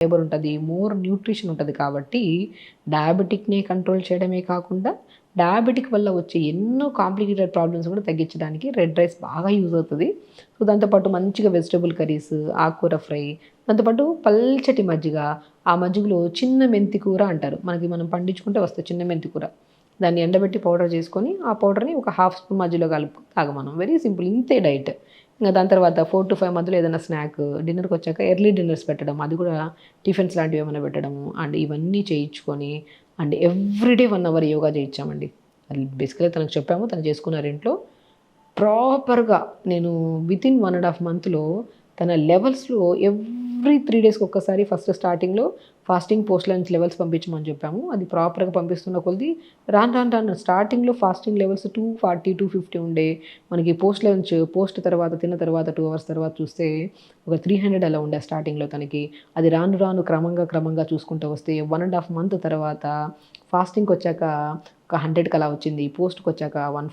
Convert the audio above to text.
Fibre ఉంటుంది more nutrition ఉంటుంది కాబట్టి డయాబెటిక్ని కంట్రోల్ చేయడమే కాకుండా డయాబెటిక్ వల్ల వచ్చే ఎన్నో కాంప్లికేటెడ్ ప్రాబ్లమ్స్ కూడా తగ్గించడానికి రెడ్ రైస్ బాగా యూజ్ అవుతుంది. సో దాంతోపాటు మంచిగా వెజిటబుల్ కర్రీస్ ఆకుకూర ఫ్రై దాంతోపాటు పల్చటి మజ్జిగ ఆ మజ్జిగలో చిన్న మెంతి కూర అంటారు. మనకి మనం పండించుకుంటే వస్తుంది చిన్న మెంతి కూర. దాన్ని ఎండబెట్టి పౌడర్ చేసుకొని ఆ పౌడర్ని ఒక హాఫ్ స్పూన్ మధ్యలో కలుపు తాగమనం వెరీ సింపుల్ ఇంతే డైట్ ఇంకా దాని తర్వాత ఫోర్ టు ఫైవ్ మధ్యలో ఏదైనా స్నాక్ డిన్నర్కి వచ్చాక ఎర్లీ డిన్నర్స్ పెట్టడం అది కూడా టిఫిన్స్ లాంటివి ఏమైనా పెట్టడము అండ్ ఇవన్నీ చేయించుకొని and everyday one hour yoga చేయించామండి. అది బేసికలీ తనకు చెప్పాము తను చేసుకున్నారు ఇంట్లో. ప్రాపర్గా నేను వితిన్ వన్ అండ్ హాఫ్ మంత్లో తన లెవెల్స్లో ఎవ్ ఎవ్రీ త్రీ డేస్కి ఒక్కసారి ఫస్ట్ స్టార్టింగ్లో ఫాస్టింగ్ పోస్ట్ లంచ్ లెవెల్స్ పంపించమని చెప్పాము. అది ప్రాపర్గా పంపిస్తున్న కొద్ది రాను రాను రాను స్టార్టింగ్లో fasting levels two forty two fifty ఉండే. మనకి పోస్ట్ లంచ్ పోస్ట్ తర్వాత తిన్న తర్వాత టూ అవర్స్ తర్వాత చూస్తే ఒక త్రీ హండ్రెడ్ అలా ఉండే స్టార్టింగ్లో తనకి. అది రాను రాను క్రమంగా క్రమంగా చూసుకుంటూ వస్తే వన్ అండ్ హాఫ్ మంత్ తర్వాత ఫాస్టింగ్కి వచ్చాక ఒక హండ్రెడ్కి అలా వచ్చింది. పోస్ట్కి వచ్చాక వన్